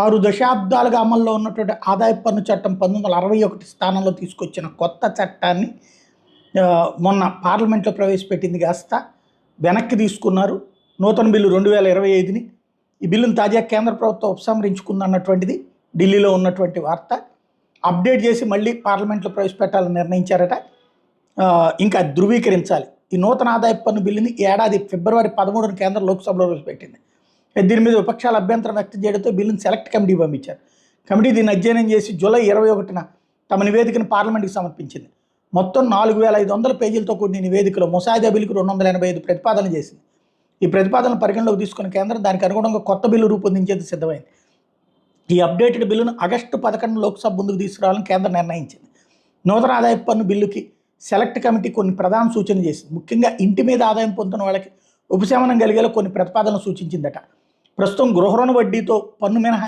ఆరు దశాబ్దాలుగా అమల్లో ఉన్నటువంటి ఆదాయ పన్ను చట్టం పంతొమ్మిది వందల అరవై ఒకటి స్థానంలో తీసుకొచ్చిన కొత్త చట్టాన్ని మొన్న పార్లమెంట్లో ప్రవేశపెట్టింది కాస్త వెనక్కి తీసుకున్నారు. నూతన బిల్లు రెండు వేల ఇరవై ఐదుని. ఈ బిల్లును తాజా కేంద్ర ప్రభుత్వం ఉపసంహరించుకుందన్నటువంటిది ఢిల్లీలో ఉన్నటువంటి వార్త. అప్డేట్ చేసి మళ్ళీ పార్లమెంట్లో ప్రవేశపెట్టాలని నిర్ణయించారట. ఇంకా ధృవీకరించాలి. ఈ నూతన ఆదాయ పన్ను బిల్లుని ఏడాది ఫిబ్రవరి పదమూడున కేంద్ర లోక్సభలో ప్రవేశపెట్టింది. దీని మీద విపక్షాలు అభ్యంతరం వ్యక్తం చేయడంతో బిల్లును సెలెక్ట్ కమిటీ పంపించారు. కమిటీ దీన్ని అధ్యయనం చేసి జూలై ఇరవై ఒకటిన తమ నివేదికను పార్లమెంట్కి సమర్పించింది. మొత్తం నాలుగు వేల ఐదు వందల పేజీలతో కూడిన నివేదికలో ముసాయిదా బిల్లుకు రెండు వందల ఎనభై ఐదు ప్రతిపాదన చేసింది. ఈ ప్రతిపాదనలు పరిగణలోకి తీసుకున్న కేంద్రం దానికి అనుగుణంగా కొత్త బిల్లు రూపొందించేది సిద్ధమైంది. ఈ అప్డేటెడ్ బిల్లును ఆగస్టు పదకొండు లోక్సభ ముందుకు తీసుకురావాలని కేంద్రం నిర్ణయించింది. నూతన ఆదాయపు పన్ను బిల్లుకి సెలెక్ట్ కమిటీ కొన్ని ప్రధాన సూచనలు చేసింది. ముఖ్యంగా ఇంటి మీద ఆదాయం పొందుతున్న వాళ్ళకి ఉపశమనం కలిగేలా కొన్ని ప్రతిపాదనలు సూచించిందట. ప్రస్తుతం గృహ రుణ వడ్డీతో పన్ను మినహా